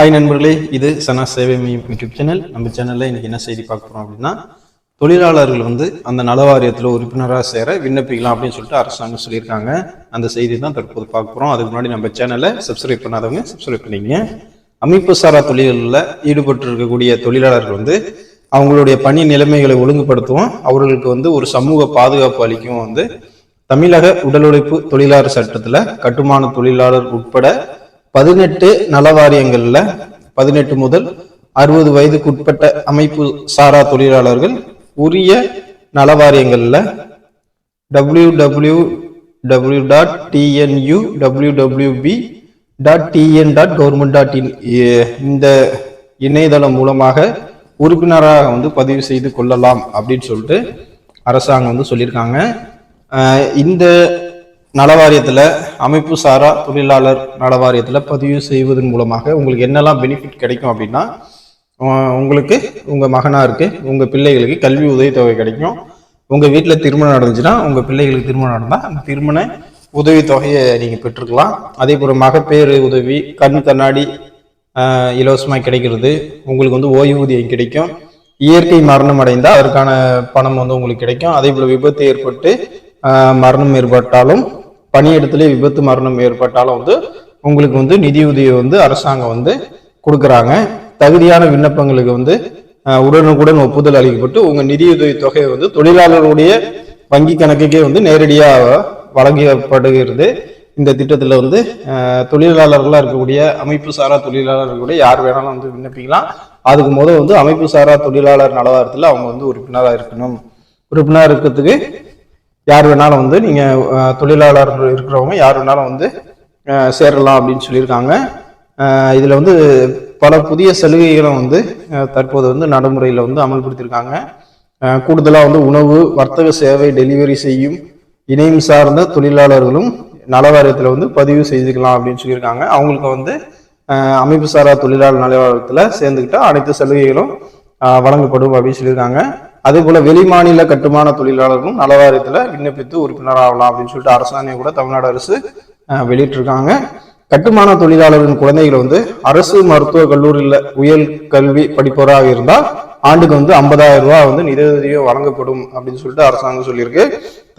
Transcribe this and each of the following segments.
Hi நண்பர்களே. இது சனா சேவை மையம் யூடியூப் சேனல். நம்ம சேனலில் இன்றைக்கி என்ன செய்தி பார்க்க போகிறோம் அப்படின்னா தொழிலாளர்கள் வந்து அந்த நல வாரியத்தில் உறுப்பினராக சேர விண்ணப்பிக்கலாம் அப்படின்னு சொல்லிட்டு அரசாங்கம் சொல்லியிருக்காங்க. அந்த செய்தி தான் தற்போது பார்க்க போகிறோம் அதுக்கு முன்னாடி நம்ம சேனலை சப்ஸ்கிரைப் பண்ணாதவங்க சப்ஸ்கிரைப் பண்ணிக்கங்க. அமைப்பு சாரா தொழில்களில் ஈடுபட்டு இருக்கக்கூடிய தொழிலாளர்கள் வந்து அவங்களுடைய பணி நிலைமைகளை ஒழுங்குபடுத்துவோம். அவர்களுக்கு வந்து ஒரு சமூக பாதுகாப்பு அளிக்கவும் வந்து தமிழக உடல் உழைப்பு தொழிலாளர் சட்டத்தில் கட்டுமான தொழிலாளர் உட்பட பதினெட்டு நலவாரியங்களில் பதினெட்டு முதல் அறுபது வயதுக்குட்பட்ட அமைப்பு சாரா தொழிலாளர்கள் உரிய நலவாரியங்களில் W W W dot TNU W WB dot TN dot government dot in இந்த இணையதளம் மூலமாக உறுப்பினராக வந்து பதிவு செய்து கொள்ளலாம் அப்படின்னு சொல்லிட்டு அரசாங்கம் வந்து சொல்லியிருக்காங்க. இந்த நலவாரியத்தில் அமைப்பு சாரா தொழிலாளர் நலவாரியத்தில் பதிவு செய்வதன் மூலமாக உங்களுக்கு என்னெல்லாம் பெனிஃபிட் கிடைக்கும் அப்படின்னா உங்களுக்கு உங்கள் மகனாருக்கு உங்கள் பிள்ளைகளுக்கு கல்வி உதவித்தொகை கிடைக்கும். உங்கள் வீட்டில் திருமணம் நடந்துச்சுன்னா உங்கள் பிள்ளைகளுக்கு திருமணம் நடந்தால் அந்த திருமண உதவித்தொகையை நீங்கள் பெற்றுக்கலாம். அதே போல் மகப்பேறு உதவி கண் கண்ணாடி இலவசமாக கிடைக்கிறது உங்களுக்கு வந்து ஓய்வூதியம் கிடைக்கும். இயற்கை மரணம் அடைந்தால் அதற்கான பணம் வந்து உங்களுக்கு கிடைக்கும். அதே போல் விபத்து ஏற்பட்டு மரணம் ஏற்பட்டாலும் பணியிடத்திலே விபத்து மரணம் ஏற்பட்டாலும் வந்து உங்களுக்கு வந்து நிதியுதவி வந்து அரசாங்கம் வந்து கொடுக்குறாங்க. தகுதியான விண்ணப்பங்களுக்கு வந்து உடனுக்குடன் ஒப்புதல் அளிக்கப்பட்டு உங்கள் நிதியுதவி தொகை வந்து தொழிலாளர்களுடைய வங்கி கணக்குக்கே வந்து நேரடியாக வழங்கப்படுகிறது. இந்த திட்டத்தில் வந்து தொழிலாளர்களாக இருக்கக்கூடிய அமைப்பு சாரா தொழிலாளர்கள் கூட யார் வேணாலும் வந்து விண்ணப்பிக்கலாம். அதுக்கு முதல் வந்து அமைப்பு சாரா தொழிலாளர் நலவாரத்தில் அவங்க வந்து உறுப்பினராக இருக்கணும். உறுப்பினராக இருக்கிறதுக்கு யார் வேணாலும் வந்து நீங்கள் தொழிலாளர் இருக்கிறவங்க யார் வேணாலும் வந்து சேரலாம் அப்படின்னு சொல்லியிருக்காங்க. இதில் வந்து பல புதிய சலுகைகளும் வந்து தற்போது வந்து நடைமுறையில் வந்து அமல்படுத்தியிருக்காங்க. கூடுதலாக வந்து உணவு வர்த்தக சேவை டெலிவரி செய்யும் இணையம் சார்ந்த தொழிலாளர்களும் நலவாரியத்தில் வந்து பதிவு செய்துக்கலாம் அப்படின்னு சொல்லியிருக்காங்க. அவங்களுக்கு வந்து அமைப்பு சாரா தொழிலாளர் நலவாரியத்தில் சேர்ந்துக்கிட்டால் அனைத்து சலுகைகளும் வழங்கப்படும் அப்படின்னு சொல்லியிருக்காங்க. அதே போல வெளிமாநில கட்டுமான தொழிலாளர்களும் நலவாரியத்தில் விண்ணப்பித்து உறுப்பினர் ஆகலாம் அப்படின்னு சொல்லிட்டு அரசாணையை கூட தமிழ்நாடு அரசு வெளியிட்டிருக்காங்க. கட்டுமான தொழிலாளர்களின் குழந்தைகள் வந்து அரசு மருத்துவக் கல்லூரியில் உயர் கல்வி படிப்பவராக இருந்தால் ஆண்டுக்கு வந்து ஐம்பதாயிரம் ரூபாய் வந்து நிதியுதவியோ வழங்கப்படும் அப்படின்னு சொல்லிட்டு அரசாங்கம் சொல்லியிருக்கு.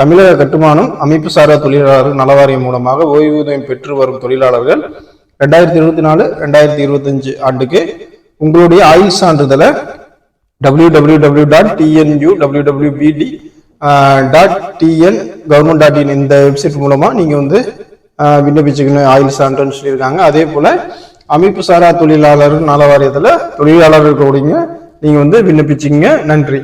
தமிழக கட்டுமானம் அமைப்பு சாரா தொழிலாளர்கள் நலவாரியம் மூலமாக ஓய்வூதியம் பெற்று வரும் தொழிலாளர்கள் ரெண்டாயிரத்தி இருபத்தி நாலு ரெண்டாயிரத்தி இருபத்தஞ்சு ஆண்டுக்கு உங்களுடைய ஆயுள் சான்றிதழை W W W dot TNU W W PT dot TN government dot in இந்த வெப்சைட் மூலமாக நீங்கள் வந்து uh, விண்ணப்பிச்சுக்கணும். ஆயுள் சான்றுன்னு சொல்லியிருக்காங்க. அதே போல் அமைப்பு சாரா தொழிலாளர் நல வாரியத்தில் தொழிலாளர்களுடைய நீங்கள் வந்து விண்ணப்பிச்சிங்க நன்றி.